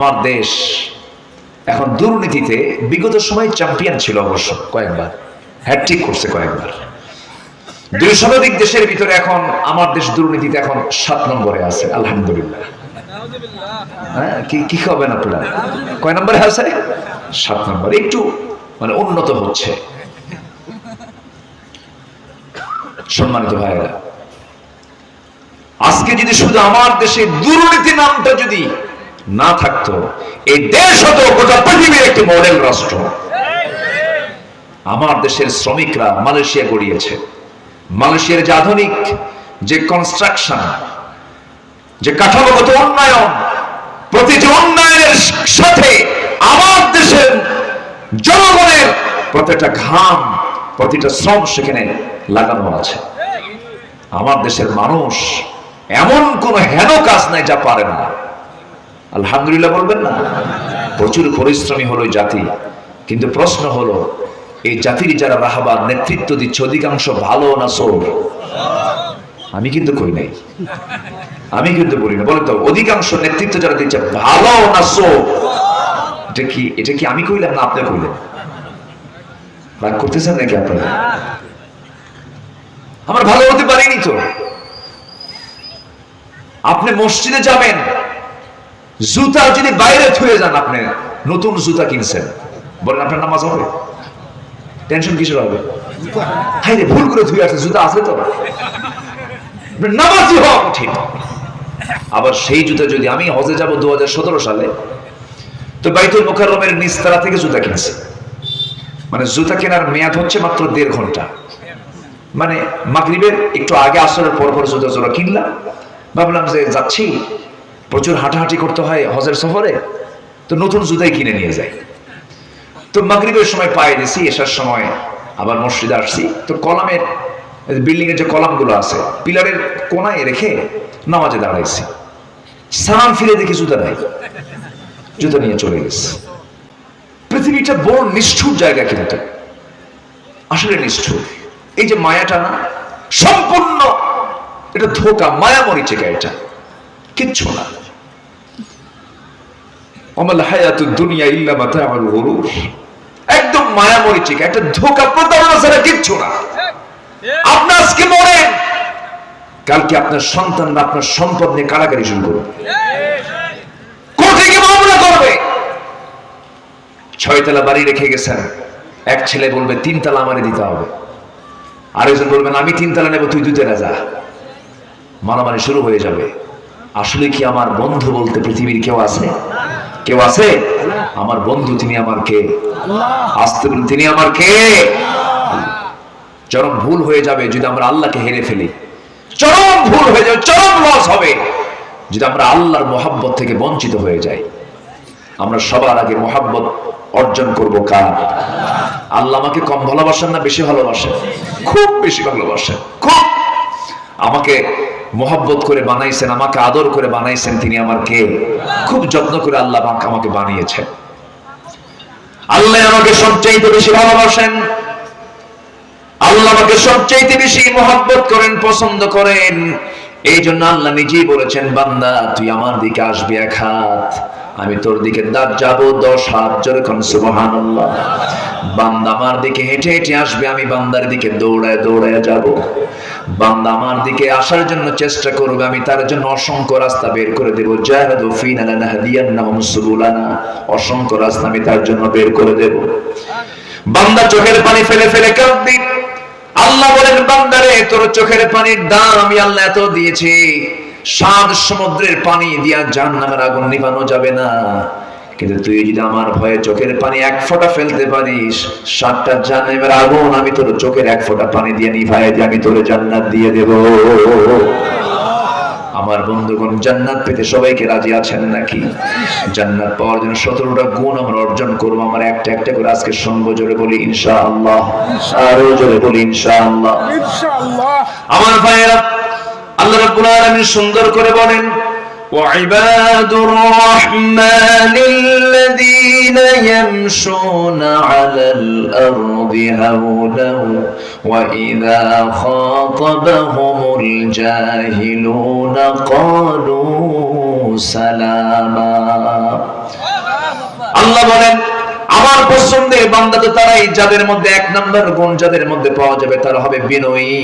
আমার দেশ। এখন দুর্নীতিতে বিগত সময় চ্যাম্পিয়ন ছিল অবশ্য কয়েকবার। হ্যাট্রিক করছে কয়েকবার। দুই শতাধিক দেশের ভিতরে এখন আমার দেশ দুর্নীতিতে এখন সাত নম্বরে আছে, আলহামদুলিল্লাহ। হ্যাঁ কি কি কয় নম্বরে আছে? সাত একটু মানে উন্নত হচ্ছে। সম্মানিত ভাইরা আজকে যদি শুধু আমার দেশে দুর্নীতি নামটা যদি না থাকতো, এই দেশ হতো গোটা পৃথিবীর একটি মডেল রাষ্ট্র। আমার দেশের শ্রমিকরা মালয়েশিয়া গড়িয়েছে। মালয়েশিয়ার যে আধুনিক যে কনস্ট্রাকশন যে কাঠামোগত উন্নয়ন, প্রতিটি উন্নয়নের সাথে আমার দেশের জনগণের প্রতিটা ঘাম, প্রতিটা শ্রম সেখানে লাগানো আছে। আমার দেশের মানুষ এমন কোন হেন কাজ নাই যা পারে না। আলহামদুলিল্লাহ বলবেন না? প্রচুর পরিশ্রমী হলো জাতি। কিন্তু প্রশ্ন হলো, এই জাতির যারা রাহাবার নেতৃত্ব দিচ্ছে, অধিকাংশ ভালো না সোর আমি কিন্তু কই নাই। আমি কিন্তু বলি না বলে তো, অধিকাংশ নেতৃত্ব যারা দিচ্ছে, ভালো না সোর এটা কি এটা কি আমি কইলাম না আপনি কইলেন? রাগ করতেছেন নাকি আপনারা? আমার ভালো হতে পারিনি তো। আপনি মসজিদে যাবেন জুতা যদি বাইরে থুয়ে যান আপনি, নতুন জুতা কিনছেন। বলেন, আপনার নামাজ হবে? টেনশন কিসের হবে? রে ভুল করে থুয়ে আসছে, জুতা আছে তো? নামাজই হওয়া কঠিন। আবার সেই জুতা যদি আমি হজে যাব দু সালে, তো বাইতুল মোকাররমের নিস্তারা থেকে জুতা কিনছি। মানে জুতা কেনার মেয়াদ হচ্ছে মাত্র দেড় ঘণ্টা। মানে মাগরিবের একটু আগে আসরের পর পর জুতা জোড়া কিনলাম। ভাবলাম যে যাচ্ছি প্রচুর হাঁটাহাঁটি করতে হয় হজের সফরে, তো নতুন জুতাই কিনে নিয়ে যাই। তো মাগরিবের সময় পায়ে দিছি, এসার সময় আবার মসজিদে আসছি। তো কলামের বিল্ডিং এর যে কলামগুলো আছে, পিলারের কোনায় রেখে নামাজে দাঁড়াইছি। সালাম ফিরে দেখি জুতা নাই, জুতা নিয়ে চলে গেছে। পৃথিবীটা বড় নিষ্ঠুর জায়গা কিন্তু। আসলে নিষ্ঠুর। এই যে মায়াটা না, সম্পূর্ণ, এটা ধোকা মায়া মরিচিকা এটা। কিচ্ছু না। অমল হায়াতু কারাগারি শুরু করবে। বাড়ি রেখে গেছেন, এক ছেলে বলবে, তিনতলা আমারে দিতে হবে। আরেকজন বলবেন, আমি তিনতলা নেব, তুই দুইতলা যা। মারামারি শুরু হয়ে যাবে। আসলে কি আমার বন্ধু বলতে পৃথিবীর কেউ আছে? কেউ আছে? আমার বন্ধু তিনি আমার কে? আসতে তিনি আমার কে? চরম ভুল হয়ে যাবে যদি আমরা আল্লাহকে হেরে ফেলি। চরম ভুল হয়ে যাবে চরম লস হবে যদি আমরা আল্লাহর মোহাব্বত থেকে বঞ্চিত হয়ে যাই। আমরা সবার আগে মোহাব্বত অর্জন করব কার? আল্লাহ আমাকে কম ভালোবাসেন না বেশি ভালোবাসেন? খুব বেশি ভালোবাসেন খুব। আমাকে মোহাব্বত করে বানাইছেন, আমাকে আদর করে বানাইছেন তিনি আমার কে? খুব যত্ন করে আল্লাহ আমাকে- আমাকে বানিয়েছেন। আল্লাহ আমাকে সবচাইতে বেশি ভালোবাসেন। আল্লাহ আমাকে সবচাইতে বেশি মোহাব্বত করেন, পছন্দ করেন। এই জন্য আল্লাহ নিজেই বলেছেন, বান্দা, তুই আমার দিকে আসবি এক হাত, আমি তোর দিকে দাঁত যাব দশ হাত, জোরে কোন সুবহান বান্দা আমার দিকে হেঁটে হেঁটে আসবে, আমি বান্দার দিকে দৌড়ায় দৌড়ায় যাব। বান্দা আমার দিকে আসার জন্য চেষ্টা করবে আমি তার জন্য অসংখ্য রাস্তা বের করে দেবো। জাহাদু ফিনা লানাহদিয়ান্নাহুম সুবুলানা। অসংখ্য রাস্তা আমি তার জন্য বের করে দেব। বান্দা চোখের পানি ফেলে ফেলে কাঁদবি আল্লাহ বলেন বান্দারে তোর চোখের পানির দাম আমি আল্লাহ এত দিয়েছি। সাত সমুদ্রের পানি দিয়া জাহান্নামের আগুন নিভানো যাবে না। কিন্তু তুই যদি আমার ভয়ে চোখের পানি এক ফোঁটা ফেলতে পারিস সাতটা জাহান্নামের আগুন আমি তোর চোখের এক ফোঁটা পানি দিয়ে নিভাই দিয়ে আমি তোর জান্নাত দিয়ে দেব। আমার বন্ধুগণ জান্নাত পেতে সবাইকে রাজি আছেন নাকি? জান্নাত পাওয়ার জন্য সতেরোটা গুণ আমরা অর্জন করব। আমার একটা একটা করে আজকে সঙ্গ জোরে বলি ইনশা আল্লাহ আরও জোরে বলি ইনশা আল্লাহ ইনশাআল্লাহ। আমার ভাইয়েরা আল্লাহ রাব্বুল আলামিন সুন্দর করে বলেন وعباد الرحمن الذين يمشون على الأرض هونا وإذا خاطبهم الجاهلون قالوا سلاما আল্লাহ বলেন আমার পছন্দের বান্দা তো তারাই যাদের মধ্যে এক নম্বর গুণ যাদের মধ্যে পাওয়া যাবে তারা হবে বিনয়ী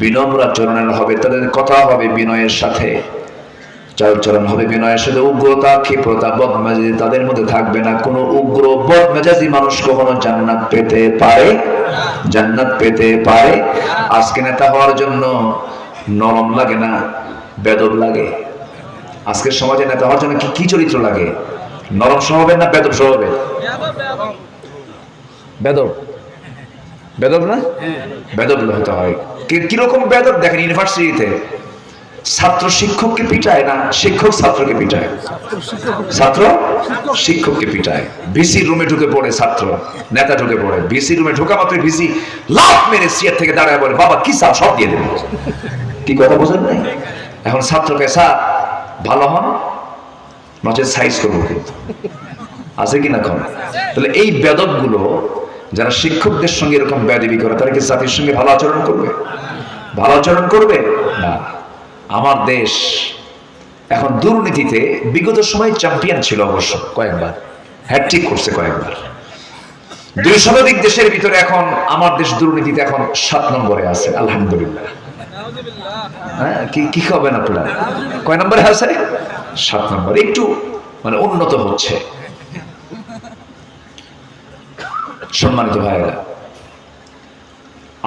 বিনম্র চরণের হবে তাদের কথা হবে বিনয়ের সাথে চালচরণ হবে বিনয়ের সাথে উগ্রতা ক্ষিপ্রতা বদমেজাজি তাদের মধ্যে থাকবে না। কোনো উগ্র বদমেজাজি মানুষ কখনো জান্নাত পেতে পারে? জান্নাত পেতে পারে? আজকে নেতা হওয়ার জন্য নরম লাগে না? বেদব লাগে? আজকের সমাজে নেতা হওয়ার জন্য কি কি চরিত্র লাগে? নরম স্বভাবের না বেদব স্বভাবের? বেদব। বেদব না? বেদব হতে হয়। কীরকম বেদব? দেখেন ইউনিভার্সিটিতে ছাত্র শিক্ষককে পিটায় না শিক্ষক ছাত্রকে পিটায়? ছাত্র শিক্ষককে পিটায়। ভিসি রুমে ঢুকে পড়ে ছাত্র, নেতা ঢুকে পড়ে। ভিসি রুমে ঢোকা মাত্র ভিসি লাফ মেরে সিয়ার থেকে দাঁড়ায় বলে, বাবা, কি স্যার? সব দিয়ে দেবে। কি কথা বোঝেন নাই? এখন ছাত্রকে স্যার, ভালো হন? নচেত সাইজ করব কিন্তু। আছে কি না কম? তাহলে এই বেদবগুলো যারা শিক্ষকদের সঙ্গে এরকম বেদবি করে, তারা কি জাতির সঙ্গে ভালো আচরণ করবে? ভালো আচরণ করবে? না। আমার দেশ। এখন দুর্নীতিতে বিগত সময় চ্যাম্পিয়ন ছিল অবশ্য, কয়েকবার। হ্যাট্রিক করছে কয়েকবার। দুই শতাধিক দেশের ভিতরে এখন আমার দেশ দুর্নীতিতে এখন সাত নম্বরে আছে, আলহামদুলিল্লাহ। হ্যাঁ কি কি খাবেন আপনারা? কয় নম্বরে আছে? সাত নম্বর। একটু মানে উন্নত হচ্ছে। সম্মানিত ভাইয়েরা,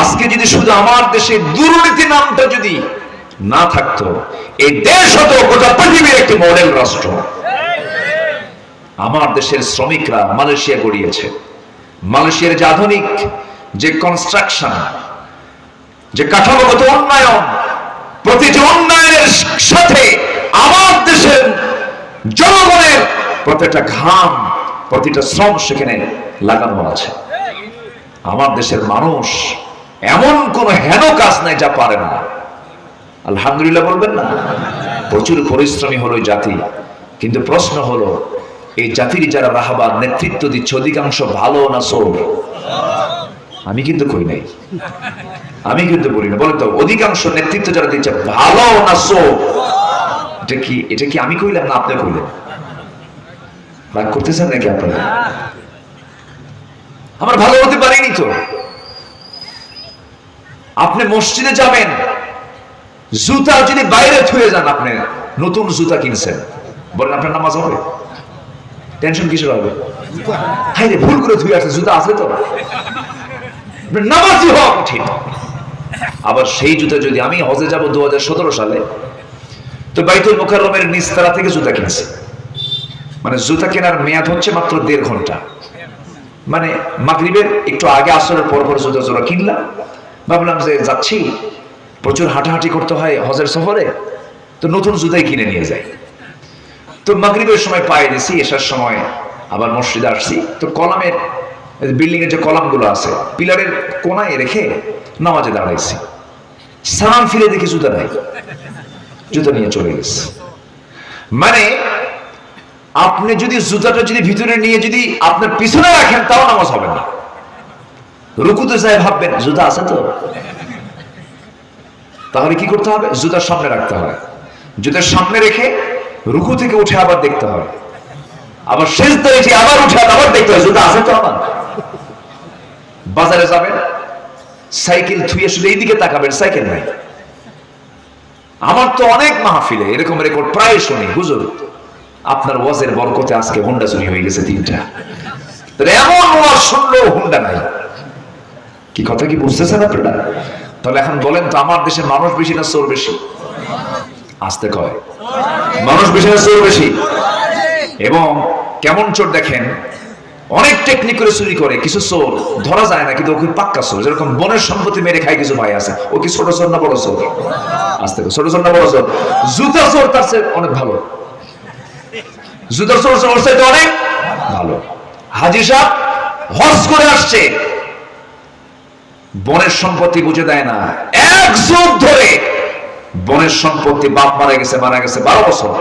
আজকে যদি শুধু আমার দেশে দুর্নীতি নামটা যদি না থাকতো, এই দেশ হতো গোটা পৃথিবীর একটি মডেল রাষ্ট্র। আমার দেশের শ্রমিকরা মালয়েশিয়া গড়িয়েছে। মালয়েশিয়ার যে আধুনিক যে কনস্ট্রাকশন যে কাঠামোগত উন্নয়ন, প্রতিটি উন্নয়নের সাথে আমার দেশের জনগণের প্রতিটা ঘাম, প্রতিটা শ্রম সেখানে লাগানো আছে। আমার দেশের মানুষ এমন কোন হেন কাজ নাই যা পারে না। আলহামদুলিল্লাহ বলবেন না। প্রচুর পরিশ্রমী হলো জাতি। কিন্তু প্রশ্ন হলো, এই জাতির যারা রাহাবার নেতৃত্ব দিচ্ছে, অধিকাংশ ভালো না সোর আমি কিন্তু কই নাই। আমি কিন্তু বলি না। বলেন তো, অধিকাংশ নেতৃত্ব যারা দিচ্ছে, ভালো না সোর এটা কি এটা কি আমি কইলাম না আপনি কইলেন? রাগ করতেছেন নাকি আপনারা? আমার ভালো হতে পারেনি তো। আপনি মসজিদে যাবেন জুতা যদি বাইরে থুয়ে যান আপনি, নতুন জুতা কিনছেন। বলেন, আপনার নামাজ হবে? টেনশন কিসের হবে? হাই রে ভুল করে ধুয়ে আসছে, জুতা আছে তো? নামাজই হওয়া কঠিন। আবার সেই জুতা যদি আমি হজে যাব দু হাজার সতেরো সালে, তো বাইতুল মোকাররমের নিস্তারা থেকে জুতা কিনছি। মানে জুতা কেনার মেয়াদ হচ্ছে মাত্র দেড় ঘণ্টা। মানে মাগরিবের একটু আগে আসরের পর পর জুতা জোড়া কিনলাম। ভাবলাম যে যাচ্ছি প্রচুর হাঁটাহাঁটি করতে হয় হজের সফরে, তো নতুন জুতাই কিনে নিয়ে যাই তো মাগরিবের সময় পায়ে দিছি, এসার সময় আবার মসজিদে আসছি। তো কলামের বিল্ডিং এর যে কলামগুলো আছে, পিলারের কোনায় রেখে নামাজে দাঁড়াইছি। সালাম ফিরে দেখি জুতা নাই, জুতা নিয়ে চলে গেছে। মানে আপনি যদি জুতাটা যদি ভিতরে নিয়ে যদি আপনার পিছনে রাখেন, তাও নামাজ হবে না। রুকুতে যায় ভাববেন, জুতা আছে তো? তাহলে কি করতে হবে? জুতার সামনে রাখতে হবে। জুতার সামনে রেখে রুকু থেকে উঠে আবার দেখতে হবে। আবার শেষ রেখে আবার উঠে আবার দেখতে হবে, জুতা আছে তো আমার? বাজারে যাবেন, সাইকেল থুয়ে শুধু এইদিকে তাকাবেন, সাইকেল নাই। আমার তো অনেক মাহফিলে এরকম রেকর্ড প্রায় শুনি, হুজুর, আপনার ওয়াজের বরকতে আজকে হোন্ডা চুরি হয়ে গেছে তিনটা। এমন ওয়াজ শুনলেও হোন্ডা নাই। কি কথা কি বুঝতেছেন আপনারা? তাহলে এখন বলেন তো, আমার দেশে মানুষ বেশি না চোর বেশি? আসতে কয়। মানুষ বেশি না চোর বেশি? এবং কেমন চোর দেখেন, অনেক টেকনিক করে চুরি করে, কিছু চোর ধরা যায় না, কিন্তু ওকে পাক্কা চোর। যেরকম বনের সম্পত্তি মেরে খায় কিছু ভাই আছে, ও কি ছোট চোর না বড় চোর? আসতে ছোট চোর না বড় চোর? জুতা চোর তার অনেক ভালো। জুতার চোর চাইতে অনেক ভালো। হাজি সাহেব হজ করে আসছে। বনের সম্পত্তি বুঝে দেয় না। এক যুগ ধরে বনের সম্পত্তি বাপ মারা গেছে মারা গেছে বারো বছর।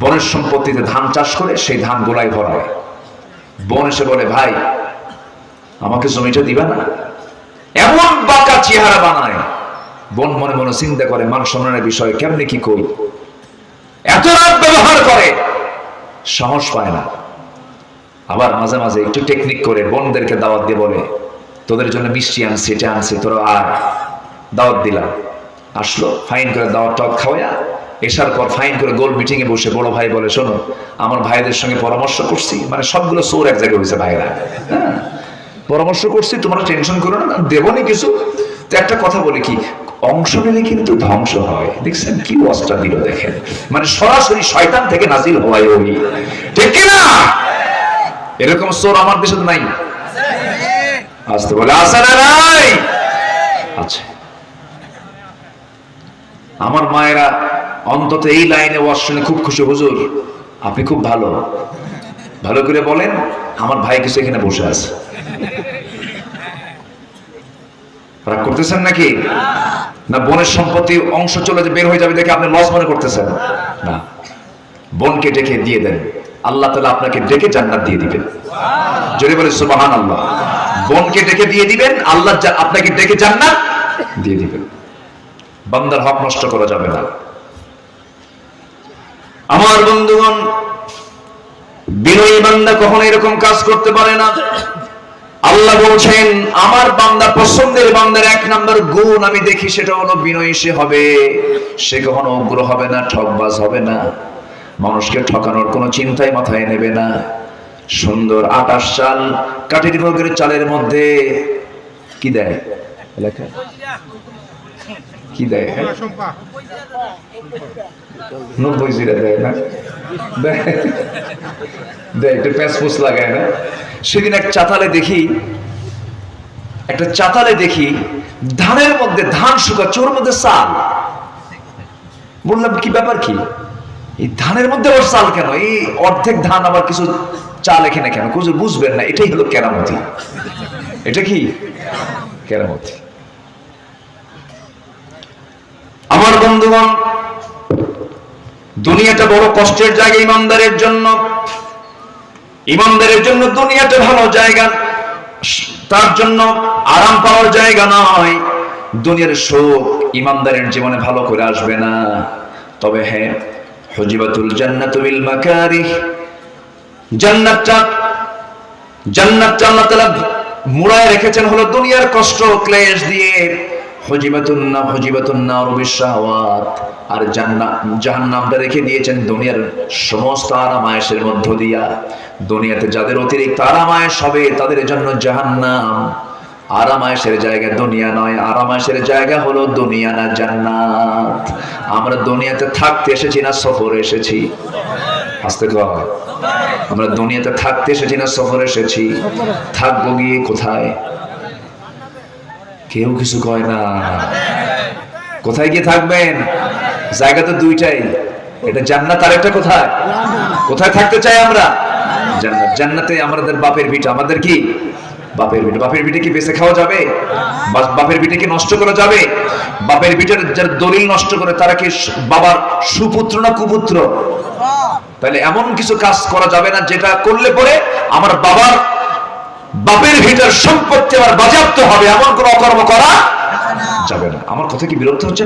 বনের সম্পত্তিতে ধান চাষ করে সেই ধান গোলায় ভরায়। বন এসে বলে, ভাই, আমাকে জমিটা দিবা না। এমন বাঁকা চেহারা বানায়। বন মনে মনে চিন্তা করে, মান সম্মানের বিষয়ে, কেমনে কি কই এত রাত ব্যবহার করে, সাহস পায় না। আবার মাঝে মাঝে একটু টেকনিক করে বোনদেরকে দাওয়াত দিয়ে বলে তোদের জন্য মিষ্টি আনছি এটা আনছি, তোরা আর দাওয়াত দিলাম। আসলো ফাইন করে দাওয়াত টাওয়াত খাওয়া এসার পর ফাইন করে গোল মিটিংয়ে বসে বড় ভাই বলে, শোনো, আমার ভাইদের সঙ্গে পরামর্শ করছি। মানে সবগুলো সোর এক জায়গায় হয়েছে ভাইরা। হ্যাঁ? পরামর্শ করছি, তোমরা টেনশন করো না দেবনি কিছু। তো একটা কথা বলি কি, অংশ নিলে কিন্তু ধ্বংস হয়। দেখছেন কি ওয়াজটা দিল দেখেন। মানে সরাসরি শয়তান থেকে নাজিল হওয়াই ওই। ঠিক কি না এরকম সোর আমার দেশে নাই। আসতে বলে, আসে না নাই আচ্ছা। আমার মায়েরা অন্তত এই লাইনে ওয়াজ শুনে খুব খুশি, হুজুর, আপনি খুব ভালো। ভালো করে বলেন, আমার ভাই কিছু এখানে বসে আছে। রাগ করতেছেন নাকি? না বোনের সম্পত্তি অংশ চলে যে বের হয়ে যাবে দেখে আপনি লস মনে করতেছেন? না। বোনকে ডেকে দিয়ে দেন। আল্লাহ তালা আপনাকে ডেকে জান্নাত দিয়ে দিবেন। জোরে বলে সুবাহান আল্লাহ বোনকে ডেকে দিয়ে দিবেন, আল্লাহ আপনাকে ডেকে জান্নাত দিয়ে দিবেন। বান্দার হক নষ্ট করা যাবে না। আমার বন্ধুগণ, বিনয়ী বান্দা কখনো এরকম কাজ করতে পারে না। আল্লাহ বলছেন, আমার বান্দা পছন্দের বান্দার এক নাম্বার গুণ আমি দেখি, সেটা হলো বিনয়ী, সে হবে, সে কখনো উগ্র হবে না, ঠকবাজ হবে না। মানুষকে ঠকানোর কোনো চিন্তাই মাথায় নেবে না। সুন্দর আটাশ চাল কাঠের ভোগের চালের মধ্যে কি দেয়? কি দেয়? নব্বই জিরা দেয় না? দেয়। একটু প্যাঁচপুস লাগায় না? সেদিন এক চাতালে দেখি, একটা চাতালে দেখি ধানের মধ্যে ধান শুকাচ্ছে, ওর মধ্যে চাল। বললাম, কি ব্যাপার কি? এই ধানের মধ্যে ওর চাল কেন? এই অর্ধেক ধান আবার কিছু চাল এখানে কেন? কিছু বুঝবেন না, এটাই হলো কেরামতি। এটা কি? কেরামতি। আমার বন্ধুগণ দুনিয়াটা বড় কষ্টের জায়গা ইমানদারের জন্য ইমানদারের জন্য দুনিয়াটা ভালো জায়গা, তার জন্য আরাম পাওয়ার জায়গা নয়। দুনিয়ার শোক ইমানদারের জীবনে ভালো করে আসবে না। তবে হ্যাঁ হজিবাতুল জান্নাতু বিল মাকারিহ। জান্নাতটা জান্নাতটা আল্লাহ তাআলা মুড়ায় রেখেছেন হলো দুনিয়ার কষ্ট ক্লেশ দিয়ে। হজিবাতুন না হজিবাতুন না শাহাওয়াত আর জান্নাত, জাহান্নামটা রেখে দিয়েছেন দুনিয়ার সমস্ত আরামায়েশের মধ্য দিয়া। দুনিয়াতে যাদের অতিরিক্ত আরামায়েশ হবে, তাদের জন্য জাহান্নাম। আরামায়েশের জায়গা দুনিয়া নয়, আরামায়েশের জায়গা হলো দুনিয়া না জান্নাত। আমরা দুনিয়াতে থাকতে এসেছি না সফরে এসেছি? আসতে কয় আমরা দুনিয়াতে থাকতে এসেছি না, সফরে এসেছি। থাকব গিয়ে কোথায়? কেউ কিছু কয় না। কোথায় গিয়ে থাকবেন? জায়গা তো দুইটাই। এটা জান্নাত আর একটা কোথায়? কোথায় থাকতে চাই আমরা? জান্নাত। জান্নাতে আমাদের বাপের ভিট আমাদের কি? বাপের ভিটে বাপের ভিটে কি বেঁচে খাওয়া যাবে? বাপের ভিটে কি নষ্ট করা যাবে? বাপের ভিটের যারা দলিল নষ্ট করে, তারা কি বাবার সুপুত্র না কুপুত্র? তাহলে এমন কিছু কাজ করা যাবে না, যেটা করলে পরে আমার বাবার বাপের ভিতর সম্পত্তি আমার বাজেয়াপ্ত হবে, এমন কোন অকর্ম করা যাবে না আমার কথা কি বিরক্ত হচ্ছে?